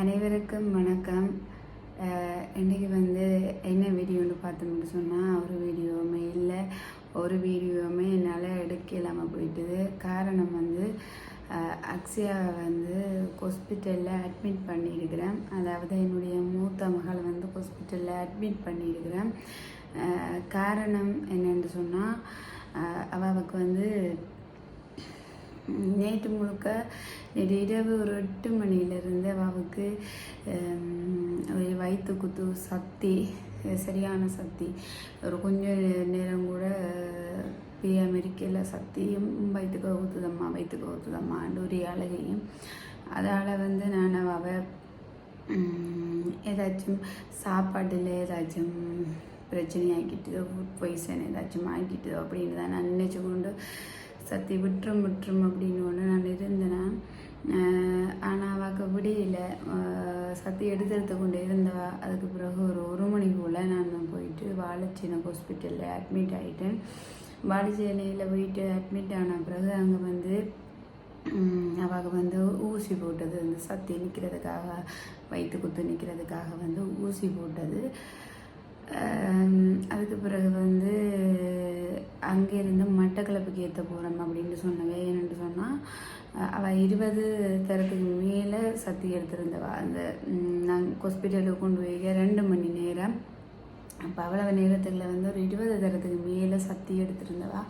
அனைவருக்கும் வணக்கம். இன்றைக்கி வந்து என்ன வீடியோன்னு பார்த்தோம்னு சொன்னால் ஒரு வீடியோவுமே இல்லை. ஒரு வீடியோவுமே என்னால் எடுக்க இல்லாமல் போயிட்டுது. காரணம் வந்து அக்ஷயாவை வந்து ஹாஸ்பிட்டலில் அட்மிட் பண்ணியிருக்கிறேன் அதாவது என்னுடைய மூத்த மகளை வந்து ஹாஸ்பிட்டலில் அட்மிட் பண்ணியிருக்கிறேன் காரணம் என்னென்னு சொன்னால் அவளுக்கு வந்து நேற்று முழுக்க நேற்று இரவு ஒரு எட்டு மணியிலிருந்து அவாவுக்கு ஒரு வயிற்று குத்து சக்தி சரியான சக்தி ஒரு கொஞ்சம் நேரம் கூட பெரிய அமெரிக்கையில் சக்தியும் வயிற்றுக்கு ஊற்றுதம்மா வயிற்றுக்கு ஊற்றுதம்மான்னு ஒரு அழகையும் அதால் வந்து நான் அவ ஏதாச்சும் சாப்பாட்டில் ஏதாச்சும் பிரச்சனை ஆக்கிட்டு ஃபுட் பாய்சன் ஏதாச்சும் ஆக்கிட்டு அப்படின்னு தான் நான் நினச்சி கொண்டு சத்தி விட்டுரும் விட்டுரும் அப்படின்னு ஒன்று நான் இருந்தேன். ஆனால் அவக்கு விடியில சத்தி எடுத்து கொண்டு இருந்தவா அதுக்கு பிறகு ஒரு ஒரு மணி போல் நான் போயிட்டு வாழைச்சின ஹாஸ்பிட்டலில் அட்மிட் ஆகிட்டேன் வாழைச்சேனையில் போயிட்டு அட்மிட் ஆன பிறகு அங்கே வந்து அவாக வந்து ஊசி போட்டது அந்த சத்தி நிற்கிறதுக்காக வயிற்று குத்து நிற்கிறதுக்காக வந்து ஊசி போட்டது. அதுக்கு பிறகு வந்து அங்கேருந்து மட்டக்களப்புக்கு ஏற்ற போகிறோம் அப்படின்னு சொன்னவே என்னென்னு சொன்னால் அவள் இருபது தரத்துக்கு மேலே சத்தி எடுத்திருந்தவா. அந்த நாங்கள் ஹாஸ்பிட்டலுக்கு கொண்டு போய் ரெண்டு மணி நேரம். அப்போ அவ்வளவு நேரத்தில் வந்து ஒரு இருபது தரத்துக்கு மேலே சத்தி எடுத்திருந்தவா.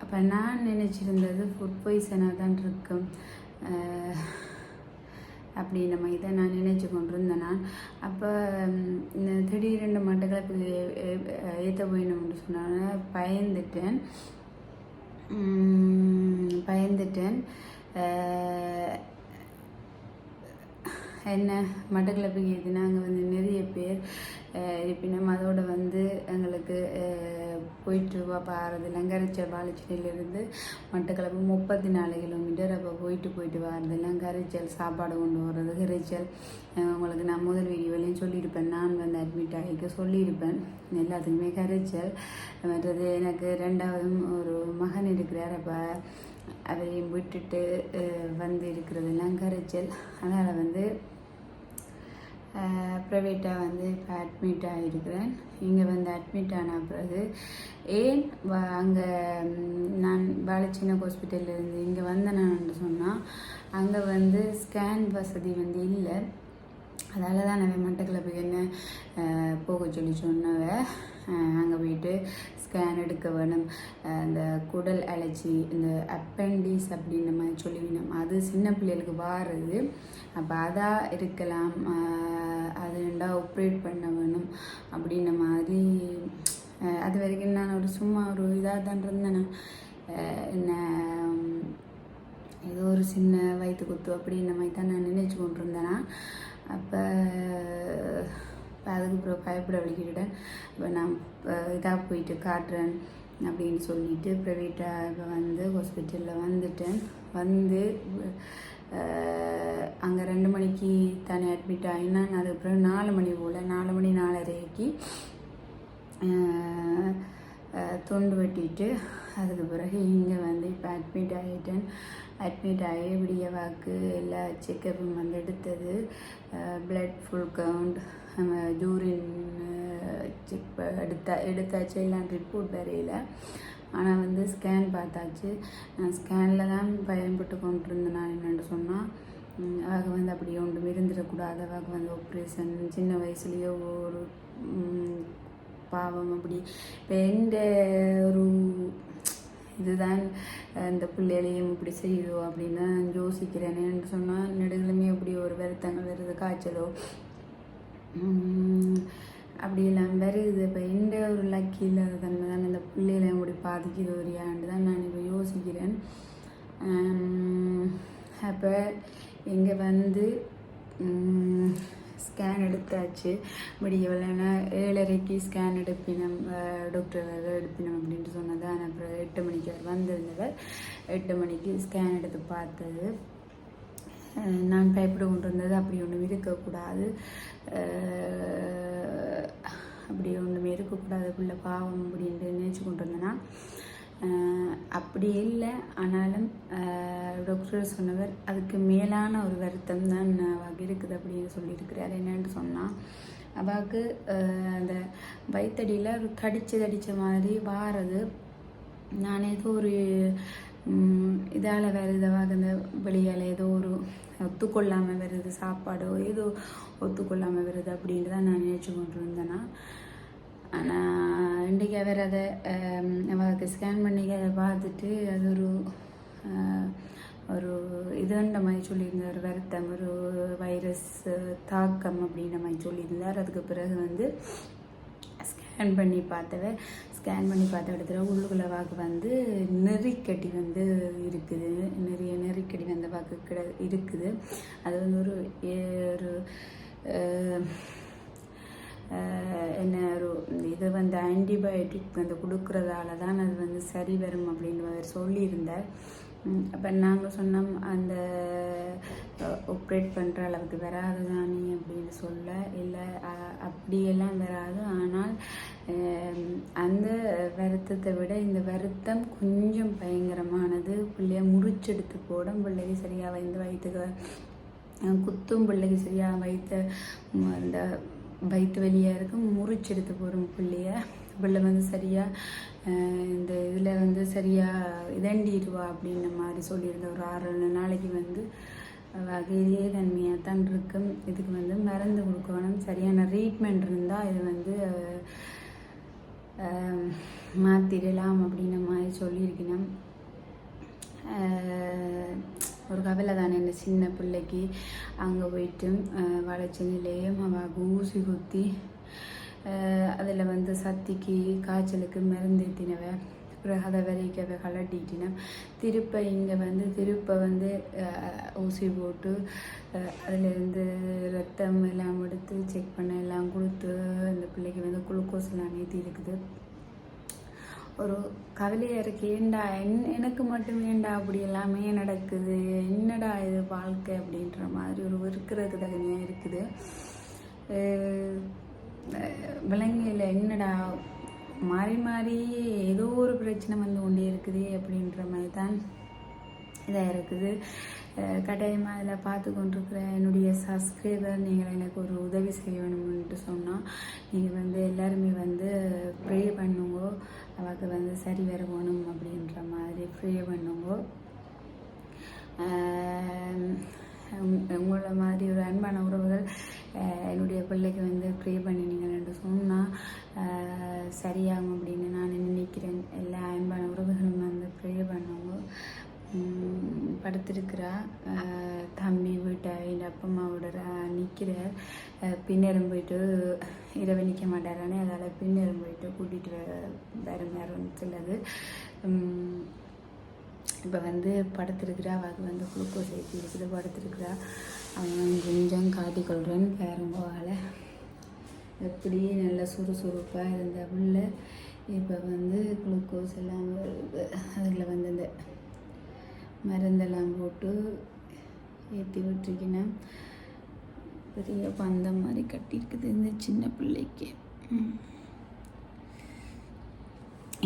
அப்போ நான் நினச்சிருந்தது ஃபுட் பாய்சனாக தான் இருக்கும். அப்படின்ற மாதிரி தான் நான் நினச்சி கொண்டிருந்தேன் நான். அப்போ ம், இந்த திடீரென்று மட்டக்களப்புக்கு ஏற்ற போயிடணும்னு சொன்னாங்க. பயந்துட்டேன். பயந்துட்டேன். என்ன என்ன மட்டக்களப்புக்கு ஏற்றினா அங்கே வந்து நிறைய பேர் இருப்பினும் அதோட வந்து எங்களுக்கு போயிட்டு வா பாரது. லங்கரைச்சல் பாலச்சினிலேருந்து மட்டக்களப்பு முப்பத்தி நாலு கிலோமீட்டர். அப்போ போயிட்டு போயிட்டு வரது. லங்கரைச்சல் சாப்பாடு கொண்டு வர்றது இறைச்சல். உங்களுக்கு நான் முதல் வீடியோலையும் சொல்லியிருப்பேன். நான் வந்து அட்மிட் ஆகிக்க சொல்லியிருப்பேன். எல்லாத்துக்குமே கரைச்சல். மற்றது எனக்கு ரெண்டாவது ஒரு மகன் இருக்கிறார். அப்போ அவரையும் விட்டுட்டு வந்து இருக்கிறதெல்லாம் கரைச்சல் அதனால் வந்து ப்ரைவேட்டாக வந்து இப்போ அட்மிட் ஆகிருக்கிறேன் இங்கே வந்து அட்மிட் ஆன பிறகு ஏன் அங்கே நான் பாலச்சின்ன ஹாஸ்பிட்டல்ல இருந்து இங்கே நான் சொன்னால் அங்கே வந்து ஸ்கேன் வசதி வந்து இல்லை. அதால் தான் நம்ம மட்டக்களப்புக்கு என்ன போக சொல்லி சொன்னவ. அங்கே போயிட்டு ஸ்கேன் எடுக்க வேணும். இந்த குடல் அலர்ஜி இந்த அப்பெண்டிஸ் அப்படின்ற மாதிரி சொல்லிவினோம் அது சின்ன பிள்ளைகளுக்கு வாருது. அப்போ அதாக இருக்கலாம். அது ரெண்டா ஆப்ரேட் பண்ண வேணும் அப்படின்ற மாதிரி. அது வரைக்கும் நான் ஒரு சும்மா ஒரு இதாக தான் இருந்தேன். என்ன ஏதோ ஒரு சின்ன வயிற்று குத்து அப்படின்ற மாதிரி தான் நான் நினைச்சு கொண்டு இருந்தேனா இப்போ அதுக்கு அப்புறம் பயப்பட வழிகிட்ட இப்போ நான் இதாக போயிட்டு காட்டுறேன் அப்படின்னு சொல்லிட்டு ப்ரைவேட்டாக இப்போ வந்து ஹாஸ்பிட்டலில் வந்துட்டேன். வந்து அங்கே ரெண்டு மணிக்கு தானே அட்மிட் ஆகினா அதுக்கப்புறம் நாலு மணி போல் நாலு மணி நாலரைக்கு தொண்டு வெட்டிட்டு அதுக்கு பிறகு இங்கே வந்து இப்போ அட்மிட் ஆகிட்டேன் அட்மிட் ஆகி விடிய வாக்கு எல்லா செக்கப்பும் வந்து எடுத்தது. Blood full count urine check எடுத்த எடுத்தாச்சு எல்லாம் ரிப்போர்ட் வரையில் ஆனால் வந்து ஸ்கேன் பார்த்தாச்சு. நான் ஸ்கேனில் தான் பயன்பட்டு கொண்டு இருந்தேன் நான் என்னென்னு சொன்னால் அவங்க வந்து அப்படி ஒன்றும் இருந்துடக்கூடாது. அவங்க வந்து ஆப்ரேஷன் சின்ன வயசுலேயோ ஒரு பாவம் அப்படி. இப்போ எந்த ஒரு இதுதான் இந்த பிள்ளைகளையும் இப்படி செய்யுதோ அப்படின்னு யோசிக்கிறேன் சொன்னால் நெடுகளுமே அப்படி ஒரு வருத்தங்கள் வருது காய்ச்சலோ அப்படி எல்லாம் வருது இப்போ எந்த ஒரு லக்கி இல்லாத தன்மை தான் இந்த பிள்ளைகளையும் கூட பாதிக்குது ஒரு ஏன்ட்டு தான் நான் இப்போ யோசிக்கிறேன். அப்போ இங்கே வந்து ஸ்கேன் எடுத்தாச்சு. முடியவில்லைன்னா ஏழரைக்கு ஸ்கேன் எடுப்பினம் டாக்டர் எடுப்பினம் அப்படின்ட்டு சொன்னது. ஆனால் அப்புறம் எட்டு மணிக்கு அவர் வந்திருந்தவர். எட்டு மணிக்கு ஸ்கேன் எடுத்து பார்த்தது. நான் பயப்பட கொண்டு இருந்தது அப்படி ஒன்றும் இருக்கக்கூடாது. அப்படி ஒன்றுமே இருக்கக்கூடாது. பிள்ளை பாவம் அப்படின்ட்டு நினச்சி கொண்டு இருந்தேன்னா அப்படி இல்லை. ஆனாலும் டாக்டர் சொன்னவர் அதுக்கு மேலான ஒரு வருத்தம் தான் அவளுக்கு இருக்குது அப்படின்னு சொல்லியிருக்கிறார். என்னன்னு சொன்னால் அவாவுக்கு அந்த வயிற்றடியில் ஒரு கடிச்சு தடித்த மாதிரி வாரது. நான் ஏதோ ஒரு இதால் வேறு இதுவாக இந்த வெளியால் ஏதோ ஒரு ஒத்துக்கொள்ளாமல் வருது சாப்பாடோ ஏதோ ஒத்துக்கொள்ளாமல் வருது அப்படின்ட்டு தான் நான் நினச்சி கொண்டு இருந்தேன்னா ஆனால் இன்றைக்கி அவர் அதை அவருக்கு ஸ்கேன் பண்ணி அதை பார்த்துட்டு அது ஒரு ஒரு இதுன்ற மாதிரி சொல்லியிருந்தார் வருத்தம் ஒரு வைரஸ் தாக்கம் அப்படின்ற மாதிரி சொல்லியிருந்தார். அதுக்கு பிறகு வந்து ஸ்கேன் பண்ணி பார்த்தவ ஸ்கேன் பண்ணி பார்த்த இடத்துல உள்ளுக்குள்ள வாக்கு வந்து நெறிக்கட்டி வந்து இருக்குது. நிறைய நெறிக்கடி வந்த வாக்கு கிட இருக்குது. அது வந்து ஒரு ஏ- ஒரு என்ன ஒரு இது வந்து ஆன்டிபயோட்டிக் வந்து கொடுக்குறதால தான் அது வந்து சரி வரும் அப்படின்னு சொல்லியிருந்தார். அப்போ நாங்கள் சொன்னோம் அந்த ஆப்ரேட் பண்ணுற அளவுக்கு வராது தானே அப்படின்னு சொல்ல இல்லை அப்படியெல்லாம் வராது. ஆனால் அந்த வருத்தத்தை விட இந்த வருத்தம் கொஞ்சம் பயங்கரமானது. பிள்ளைய முறிச்செடுத்து போடும். பிள்ளைக்கு சரியாக வந்து வயிற்றுக்கு குத்தும். பிள்ளைக்கு சரியாக வயிற்று அந்த வயிற்று வலியாக இருக்கும். முறிச்செடுத்து போடும் பிள்ளைய. பிள்ளை வந்து சரியாக இந்த இதில் வந்து சரியாக இதண்டிடுவா அப்படின்ற மாதிரி சொல்லியிருந்த ஒரு ஆறு நாளைக்கு வந்து வகையிலே தன்மையாக தான் இருக்கும். இதுக்கு வந்து மருந்து கொடுக்கணும். சரியான ட்ரீட்மெண்ட் இருந்தால் இது வந்து மாற்றிடலாம் மாத்திடலாம் அப்படின்ற மாதிரி சொல்லியிருக்கணும். ஒரு கவலை தானே இந்த சின்ன பிள்ளைக்கு. அங்கே போயிட்டு வளர்ச்சினிலேயும் அவள் ஊசி குத்தி அதில் வந்து சத்திக்கு காய்ச்சலுக்கு மருந்து ஏற்றினவ பிரகத வரைக்கவைகளை டீட்டினம். திருப்ப இங்கே வந்து திருப்ப வந்து ஆஹ், ஊசி போட்டு அதிலேருந்து ரத்தம் எல்லாம் எடுத்து செக் பண்ண எல்லாம் கொடுத்து அந்த பிள்ளைக்கு வந்து குளுக்கோஸ் எல்லாம் ஏற்றி இருக்குது. ஒரு கவலையாக இருக்கு. ஏண்டா என் எனக்கு மட்டும் ஏண்டா அப்படி எல்லாமே நடக்குது? என்னடா இது வாழ்க்கை அப்படின்ற மாதிரி ஒரு இருக்கிறதுக்கு தகுதியாக இருக்குது. விலங்கையில் என்னடா மாறி மாறி ஏதோ பிரச்சனை வந்து கொண்டே இருக்குது அப்படின்ற மாதிரி தான் இதாக இருக்குது. கட்டாயமாக இதில் அதில் பார்த்து கொண்டிருக்கிற என்னுடைய சப்ஸ்கிரைபர் நீங்கள் எனக்கு ஒரு உதவி செய்யணும்னு சொன்னால் நீங்கள் வந்து எல்லாருமே வந்து ப்ரே பண்ணுங்க அவளுக்கு வந்து சரி வரணும் அப்படின்ற மாதிரி ப்ரே பண்ணுங்க. உங்களோட மாதிரி ஒரு அன்பான உறவுகள் என்னுடைய பிள்ளைக்கு வந்து ப்ரே பண்ணினீங்கன்னு படுத்திருக்கிறா தம்பி வீட்டை எங்கள் அப்பா அம்மாவோட நிற்கிறார் பின்னரும் போயிட்டு இரவு நிற்க மாட்டாரானே அதால் பின்னரும் போயிட்டு கூட்டிகிட்டு வர நேரம் சொல்லுது இப்போ வந்து படுத்திருக்கிறா. அவளுக்கு வந்து குளுக்கோஸ் ஏற்றி இருக்குது. படுத்திருக்கிறா. அவன் கொஞ்சம் காட்டிக்கொள்கிறேன்னு பேரம்போவால் எப்படி நல்ல சுறுசுறுப்பாக இருந்த புள்ள இப்போ வந்து குளுக்கோஸ் எல்லாம் அதில் வந்து இந்த மருந்தெல்லாம் போட்டு ஏற்றி விட்டுருக்கினேன் பெரிய பந்தம் மாதிரி கட்டியிருக்குது இந்த சின்ன பிள்ளைக்கு.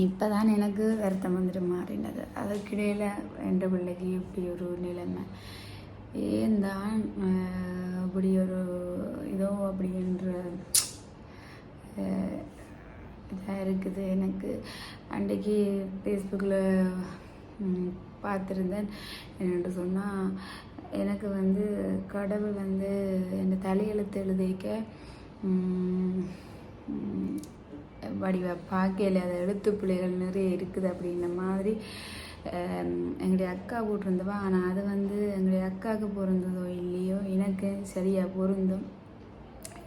இப்போ தான் எனக்கு வருத்தம் வந்துட்டு மாறினது. அதுக்கிடையில் ரெண்டு பிள்ளைக்கு இப்படி ஒரு நிலைமை. ஏன் தான் இப்படி ஒரு இதோ அப்படின்ற இதாக இருக்குது எனக்கு. அன்றைக்கு ஃபேஸ்புக்கில் பார்த்துருந்தேன். என்னென்று சொன்னால் எனக்கு வந்து கடவுள் வந்து என்னை தலையெழுத்து எழுதிக்க வடிவ பார்க்கையில் அது எழுத்து பிள்ளைகள் நிறைய இருக்குது அப்படின்ற மாதிரி எங்களுடைய அக்கா போட்டிருந்தவா ஆனால் அது வந்து எங்களுடைய அக்காவுக்கு பொருந்ததோ இல்லையோ எனக்கு சரியாக பொருந்தும்.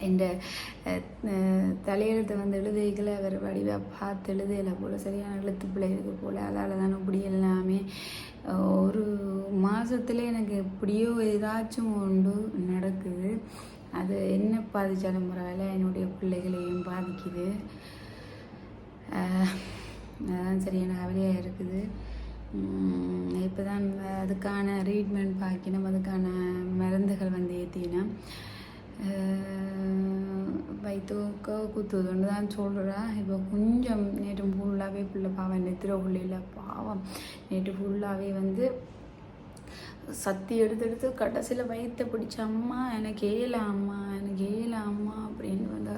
என்ற தலையெழுத்தை வந்து எழுதிக்கல அவர் வடிவாக பார்த்து எழுதையில போல் சரியான எழுத்து பிள்ளைகளுக்கு போல். அதால் தான் இப்படி எல்லாமே ஒரு மாதத்துல எனக்கு எப்படியோ ஏதாச்சும் ஒன்று நடக்குது. அது என்ன பாதிச்சாலும் பரவாயில்ல என்னுடைய பிள்ளைகளையும் பாதிக்குது. அதுதான் அதான் சரியான கவலையாக இருக்குது. இப்போ தான் அதுக்கான ட்ரீட்மெண்ட் பார்க்கணும் அதுக்கான மருந்துகள் வந்து ஏற்றினேன் வயிற்றுக்கோ குத்துதுன்னு தான் சொல்கிறேன் இப்போ கொஞ்சம் நேற்று ஃபுல்லாகவே பிள்ளை பாவம் நெத்திர உள்ளில் பாவம் நேற்று ஃபுல்லாகவே வந்து சத்தி எடுத்து எடுத்து கடைசியில் வயிற்ற பிடிச்ச அம்மா எனக்கு ஏல அம்மா எனக்கு ஏல அம்மா அப்படின்னு வந்து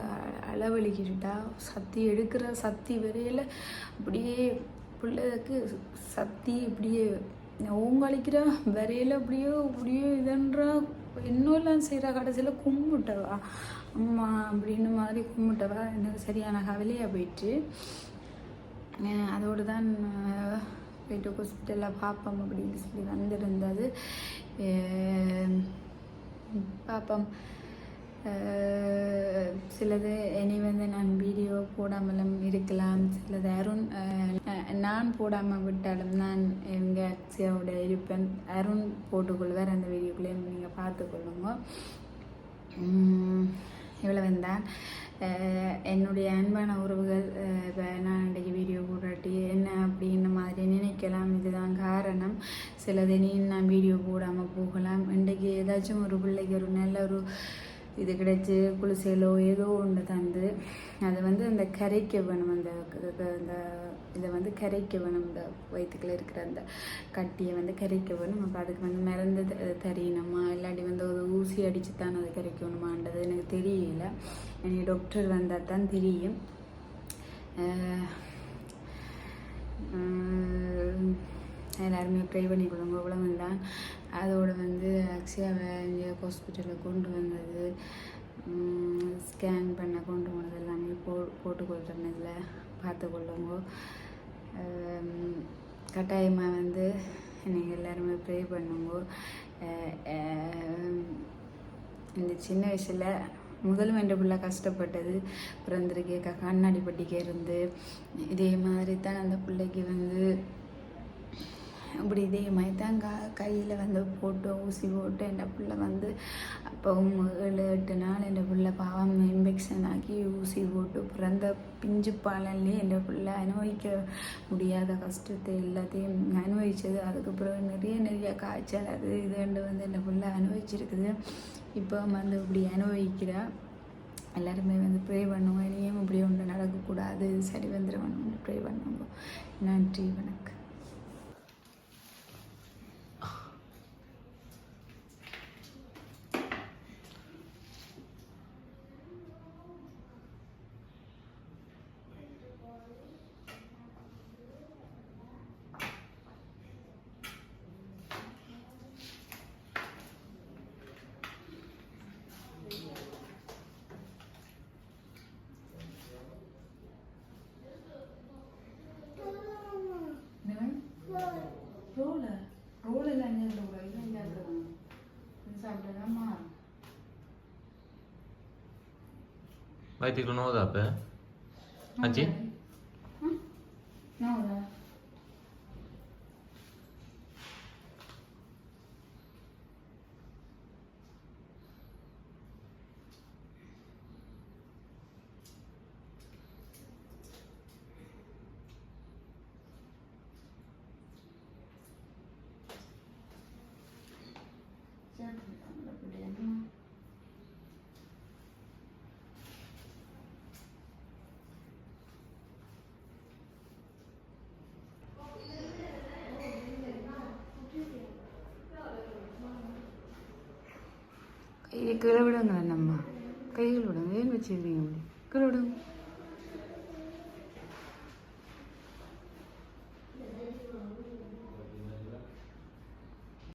அளவழிக்கிட்டா சத்தி எடுக்கிற சத்தி வரையில் அப்படியே பிள்ளைக்கு சத்தி இப்படியே ஓங்கழிக்கிற வரையில் அப்படியே அப்படியே இதன்றா என்னெல்லாம் செய்கிற கடைசியில் கும்பிட்டவா? அம்மா அப்படின்னு மாதிரி கும்பிட்டவா? எனக்கு சரியான கவலையாக போயிட்டு அதோடு தான் போயிட்டு ஹாஸ்பிட்டலில் பார்ப்போம் அப்படின்னு சொல்லி வந்திருந்தது. பார்ப்போம் சிலது இனி வந்து நான் வீடியோ போடாமலும் இருக்கலாம். சிலது அருண் நான் போடாமல் விட்டாலும் நான் எங்கள் அக்ஸியாவோட இருப்பேன். அருண் போட்டுக்கொள்வார் அந்த வீடியோக்குள்ளே நீங்கள் பார்த்துக்கொள்ளுங்க. இவ்வளோ வந்தான் என்னுடைய அன்பான உறவுகள் இப்போ நான் இன்றைக்கு வீடியோ போடாட்டி என்ன அப்படின்ன மாதிரி நினைக்கலாம். இதுதான் காரணம். சிலது நீ நான் வீடியோ போடாமல் போகலாம். இன்றைக்கு ஏதாச்சும் ஒரு பிள்ளைக்கு ஒரு நல்ல ஒரு இது கிடைச்சி குளிசையிலோ ஏதோ ஒன்று தந்து அதை வந்து அந்த கரைக்க வேணும் அந்த அந்த இதை வந்து கரைக்க வேணும் இந்த வயிற்றுக்குள்ளே இருக்கிற அந்த கட்டியை வந்து கரைக்க வேணும். அப்போ அதுக்கு வந்து மறந்து த- தரியணுமா? இல்லாட்டி வந்து ஒரு ஊசி அடித்து தான் அதை கரைக்கணுமான்றது எனக்கு தெரியல. எனக்கு டாக்டர் வந்தால் தான் தெரியும். எல்லாருமே ப்ரே பண்ணி கொடுங்க இவ்வளவு தான் அதோடு வந்து அக்ஷயாவை இங்கே ஹாஸ்பிட்டலில் கொண்டு வந்தது. ஸ்கேன் பண்ண கொண்டு போனது எல்லாமே போ போட்டுக்கொள்கிறேன் பார்த்து கொள்ளுங்க. கட்டாயமாக வந்து நீங்கள் எல்லாருமே ப்ரே பண்ணுங்க. இந்த சின்ன வயசில் முதல் என்ற பிள்ளை கஷ்டப்பட்டது. பிறந்திருக்கே கண்ணாடி பட்டிக்கு இருந்து இதே மாதிரி தான் அந்த பிள்ளைக்கு வந்து இப்படி இதே மாதிரி தான் க கையில் வந்து போட்டு ஊசி போட்டு என் பிள்ளை வந்து அப்போ ஏழு எட்டு நாள் என் பிள்ளை பாவம் இன்ஃபெக்ஷன் ஆக்கி ஊசி போட்டு பிறந்த பிஞ்சு பாலன்லேயே என் பிள்ளை அனுபவிக்க முடியாத கஷ்டத்தை எல்லாத்தையும் அனுபவிச்சது. அதுக்கப்புறம் நிறைய நிறைய காய்ச்சல் அது இதுண்டு வந்து என் பிள்ளை அனுபவிச்சிருக்குது. இப்போ வந்து இப்படி அனுபவிக்கிறா எல்லாருமே வந்து ப்ரே பண்ணுவோம். இனியும் இப்படி ஒன்று நடக்கக்கூடாது. சரி வந்துடுவோம். ப்ரே பண்ணுவோம். நன்றி வணக்கம் ரோல ரோல் எல்லாம் அங்கே கூட இது அங்கே இருக்கணும் இது சாப்பிட்டதாம்மா வயிற்றுக்குள்ள நோதா அப்போ കൈ കീഴെ വിടുന്നല്ല അമ്മ. കൈകൾ വിടും.